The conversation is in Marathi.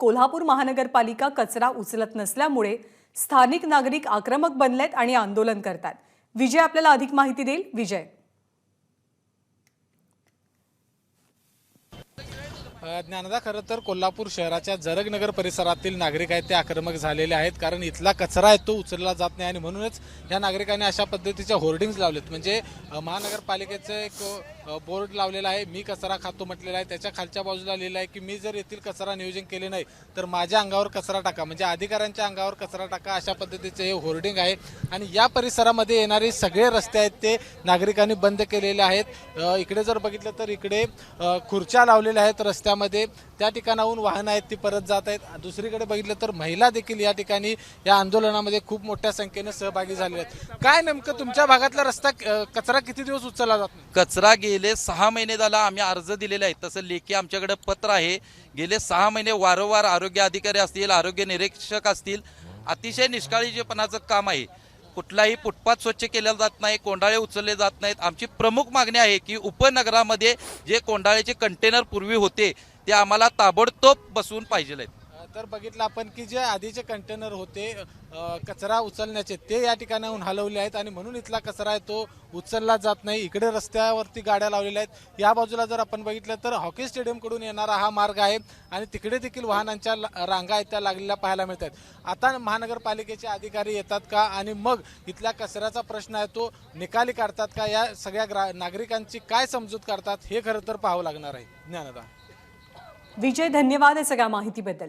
कोल्हापूर महानगरपालिका कचरा उचलत नसल्यामुळे स्थानिक नागरिक आक्रमक बनलेत आणि आंदोलन करतात. विजय आपल्याला अधिक माहिती देईल. विजय. ज्ञानदा खरं तर कोल्हापूर शहराच्या जरगनगर परिसरातील नागरिक आहेत ते आक्रमक झालेले आहेत. कारण इथला कचरा आहे तो उचलला जात नाही. आणि म्हणूनच या नागरिकांनी अशा पद्धतीच्या होर्डिंग्ज लावलेत. म्हणजे महानगरपालिकेचं एक बोर्ड लावलेला आहे मी कचरा खातो म्हटलेला आहे त्याच्या खालच्या बाजूला लिहिलं आहे की मी जर येथील कचरा नियोजन केले नाही तर माझ्या अंगावर कचरा टाका. म्हणजे अधिकाऱ्यांच्या अंगावर कचरा टाका अशा पद्धतीचे हे होर्डिंग आहे. आणि या परिसरामध्ये येणारे सगळे रस्ते आहेत ते नागरिकांनी बंद केलेले आहेत. इकडे जर बघितलं तर इकडे खुर्च्या लावलेल्या आहेत रस्त्यामध्ये. त्या ठिकाणाहून वाहनं आहेत ती परत जात आहेत. दुसरीकडे बघितलं तर महिला देखील या ठिकाणी या आंदोलनामध्ये खूप मोठ्या संख्येने सहभागी झालेल्या आहेत. काय नेमकं तुमच्या भागातला रस्ता कचरा किती दिवस उचलला जातो कचरा गेले सहा महिने झाला आम्ही अर्ज दिलेले आहेत. तसं लेखी आमच्याकडे पत्र आहे. गेले सहा महिने वारंवार आरोग्य अधिकारी असतील आरोग्य निरीक्षक असतील अतिशय निष्काळजीपणाचं काम आहे. कुठलाही फुटपाथ स्वच्छ केला जात नाही कोंडाळे उचलले जात नाहीत. आमची प्रमुख मागणी आहे की उपनगरामध्ये जे कोंडाळ्याचे कंटेनर पूर्वी होते ते आम्हाला ताबडतोब बसवून पाहिजे आहेत. तर बघितलं आपण की जे आधीचे कंटेनर होते अ, कचरा उचलण्याचे ते या ठिकाणाहून हलवले आहेत आणि म्हणून इथला कचरा आहे तो उचलला जात नाही. इकडे रस्त्यावरती गाड्या लावलेल्या आहेत. या बाजूला जर आपण बघितलं तर हॉकी स्टेडियमकडून येणारा हा मार्ग आहे आणि तिकडे देखील वाहनांच्या ला- रांगा आहेत त्या लागलेल्या पाहायला मिळत आहेत आता महानगरपालिकेचे अधिकारी येतात का आणि मग इथल्या कचऱ्याचा प्रश्न आहे तो निकाली काढतात का? या सगळ्या ग्रा नागरिकांची काय समजूत काढतात हे खरं तर पाहावं लागणार आहे. ज्ञानदा. विजय धन्यवाद या सगळ्या माहितीबद्दल.